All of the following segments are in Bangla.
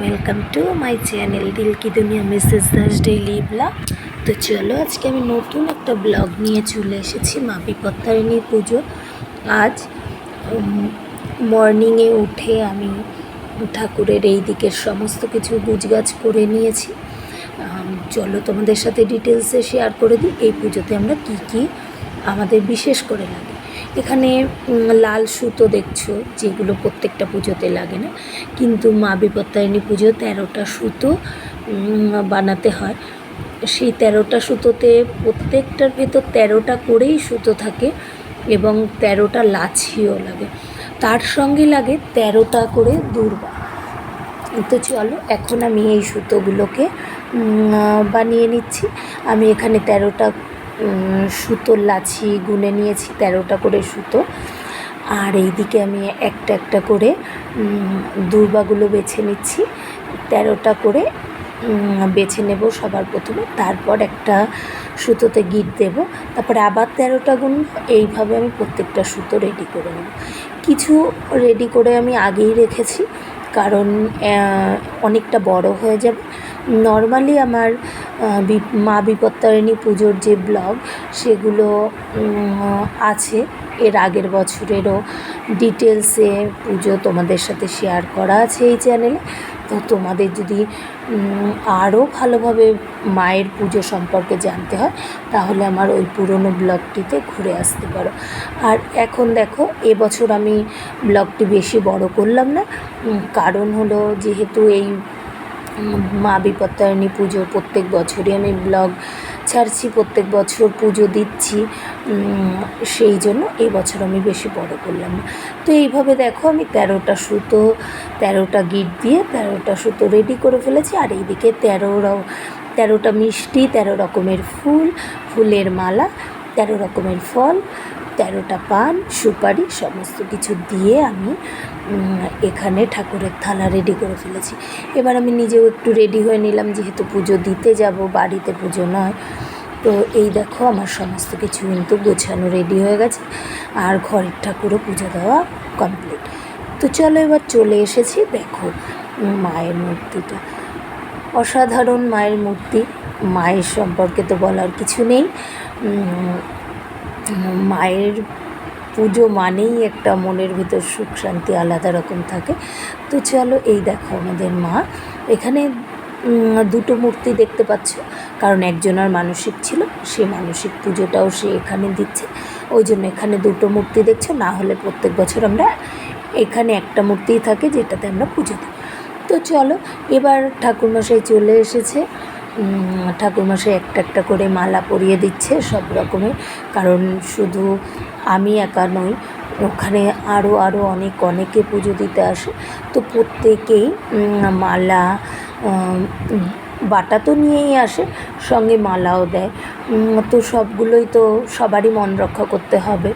ওয়েলকাম টু মাই চ্যানেল দিল কি দুনিয়া মিসেস দাস ডেইলি ব্লগ তো চলো আজকে আমি নতুন একটা ব্লগ নিয়ে চলে এসেছি মা বিপত্তারিণী পুজো। আজ মর্নিংয়ে উঠে আমি ঠাকুরের এই দিকের সমস্ত কিছু গুজগাছ করে নিয়েছি। চলো তোমাদের সাথে ডিটেলসে শেয়ার করে দিই, এই পুজোতে আমরা কি কি আমাদের বিশেষ করে লাগে। এখানে লাল সুতো দেখছ, যেগুলো প্রত্যেকটা পুজোতে লাগে না? কিন্তু মা বিপত্তারিণী পুজো তেরোটা সুতো বানাতে হয়। সেই তেরোটা সুতোতে প্রত্যেকটার ভেতর তেরোটা করেই সুতো থাকে এবং তেরোটা লাছিও লাগে। তার সঙ্গে লাগে তেরোটা করে দূর্বা। তো চলো, এখন আমি এই সুতোগুলোকে বানিয়ে নিচ্ছি। আমি এখানে তেরোটা সুতোর লাছি গুনে নিয়েছি, তেরোটা করে সুতো। আর এইদিকে আমি একটা একটা করে দুর্বাগুলো বেছে নিচ্ছি। তেরোটা করে বেছে নেব সবার প্রথমে। তারপর একটা সুতোতে গিট দেব। তারপরে আবার তেরোটা গুণ এইভাবে আমি প্রত্যেকটা সুতো রেডি করে নেব। কিছু রেডি করে আমি আগেই রেখেছি। কারণ অনেকটা বড় হয়ে যাবে। নর্মালি আমার মা বিপত্তারিণী পুজোর যে ব্লগ সেগুলো আছে। এর আগের বছরেরও ডিটেলসে পুজো তোমাদের সাথে শেয়ার করা আছে এই চ্যানেলে তো তোমাদের যদি আরও ভালোভাবে মায়ের পুজো সম্পর্কে জানতে হয়, তাহলে আমার ওই পুরনো ব্লগটিতে ঘুরে আসতে পারো। আর এখন দেখো, এবছর আমি ব্লগটি বেশি বড় করলাম না কারণ হলো যেহেতু এই মা বিপত্তারিণী পুজো প্রত্যেক বছরই আমি ব্লগ ছাড়ছি, প্রত্যেক বছর পুজো দিচ্ছি। সেই জন্য এই বছর আমি বেশি বড় করলাম তো এইভাবে দেখো আমি তেরোটা সুতো, তেরোটা গিট দিয়ে তেরোটা সুতো রেডি করে ফেলেছি। আর এইদিকে তেরো তেরোটা মিষ্টি, তেরো রকমের ফুল, ফুলের মালা, তেরো রকমের ফল তেরোটা পান, সুপারি, সমস্ত কিছু দিয়ে আমি এখানে ঠাকুরের থালা রেডি করে ফেলেছি। এবার আমি নিজেও একটু রেডি হয়ে নিলাম, যেহেতু পুজো দিতে যাব, বাড়িতে পুজো নয়। তো এই দেখো, আমার সমস্ত কিছু কিন্তু গোছানো রেডি হয়ে গেছে, আর ঘরের ঠাকুরও পুজো দেওয়া কমপ্লিট তো চলো এবার চলে এসেছি, দেখো, মায়ের মূর্তিটা। অসাধারণ মায়ের মূর্তি। মায়ের সম্পর্কে তো বলার কিছু নেই। মায়ের পুজো মানেই একটা মনের ভিতর সুখ, শান্তি, আলাদা রকম থাকে। তো চলো এই দেখো আমাদের মা। এখানে দুটো মূর্তি দেখতে পাচ্ছ। কারণ একজনের মানসিক ছিল, সে মানসিক পুজোটাও সে এখানে দিচ্ছে। ওই জন্য এখানে দুটো মূর্তি দেখছ। না হলে প্রত্যেক বছর আমরা এখানে একটা মূর্তিই থাকে, যেটাতে আমরা পুজো দিই। তো চলো, এবার ঠাকুরমশাই চলে এসেছে। ঠাকুরমশাই একটা একটা করে মালা পরিয়ে দিচ্ছে সব রকমের কারণ শুধু আমি একা নই, ওখানে আরও আরও অনেক, অনেকে পুজো দিতে আসে। তো প্রত্যেকেই মালা বাটা তো নিয়েই আসে, সঙ্গে মালাও দেয়। তো সবগুলোই তো সবারই মন রক্ষা করতে হবে।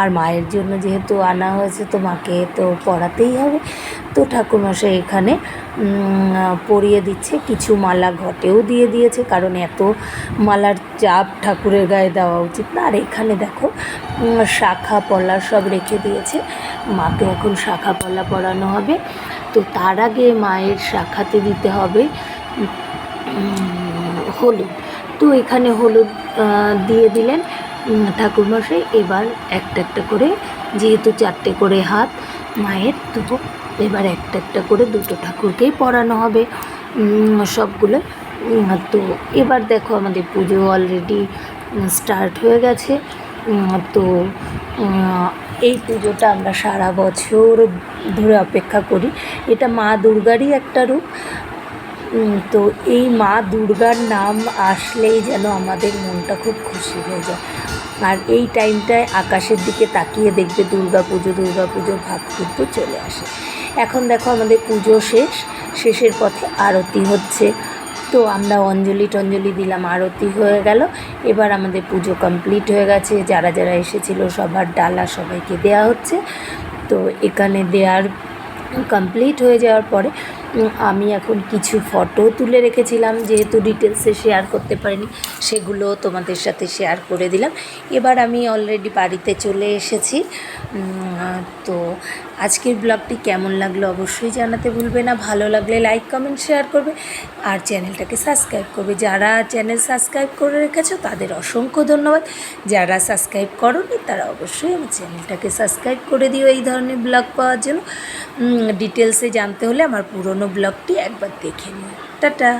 আর মায়ের জন্য যেহেতু আনা হয়েছে, তো মাকে তো পড়াতেই হবে। তো ঠাকুরমশাই এখানে পরিয়ে দিচ্ছে, কিছু মালা ঘটেও দিয়ে দিয়েছে, কারণ এত মালার চাপ ঠাকুরের গায়ে দেওয়া উচিত না। আর এখানে দেখো শাখা পলা সব রেখে দিয়েছে। মাকে এখন শাখা পলা পরানো হবে। তো তার আগে মায়ের শাখাতে দিতে হবে হলুদ। তো এখানে হলুদ দিয়ে দিলেন ঠাকুরমশাই। এবার একটা একটা করে, যেহেতু চারটে করে হাত মায়ের, তো এবার একটা একটা করে দুটো ঠাকুরকেই পড়ানো হবে। সবগুলো। তো এবার দেখো আমাদের পুজো অলরেডি স্টার্ট হয়ে গেছে। তো এই পুজোটা আমরা সারা বছর ধরে অপেক্ষা করি। এটা মা দুর্গারই একটা রূপ। তো এই মা দুর্গার নাম আসলেই যেন আমাদের মনটা খুব খুশি হয়ে যায়। আর এই টাইমটায় আকাশের দিকে তাকিয়ে দেখবে দুর্গা পুজো দুর্গা পুজো ভাব কিন্তু চলে আসে। এখন দেখো আমাদের পুজো শেষ। শেষের পথে আরতি হচ্ছে। তো আমরা অঞ্জলি টঞ্জলি দিলাম, আরতি হয়ে গেল। এবার আমাদের পুজো কমপ্লিট হয়ে গেছে। যারা যারা এসেছিল, সবার ডালা সবাইকে দেয়া হচ্ছে। তো এখানে দেওয়ার কমপ্লিট হয়ে যাওয়ার পরে আমি এখন কিছু ফটো তুলে রেখেছিলাম, যেহেতু ডিটেলসে শেয়ার করতে পারিনি, সেগুলো তোমাদের সাথে শেয়ার করে দিলাম। এবার আমি অলরেডি বাড়িতে চলে এসেছি। তো আজকের ব্লগটি কেমন লাগল অবশ্যই জানাতে ভুলবে না। ভালো লাগলে লাইক কমেন্ট শেয়ার করবে। আর চ্যানেলটাকে সাবস্ক্রাইব করবে। যারা চ্যানেল সাবস্ক্রাইব করে রেখেছো, তাদের অসংখ্য ধন্যবাদ। যারা সাবস্ক্রাইব করোনি, তারা অবশ্যই আমার চ্যানেলটাকে সাবস্ক্রাইব করে দিও এই ধরনের ব্লগ পাওয়ার জন্য। ডিটেলসে জানতে হলে আমার পুরনো ব্লগটি একবার দেখে নিও টাটা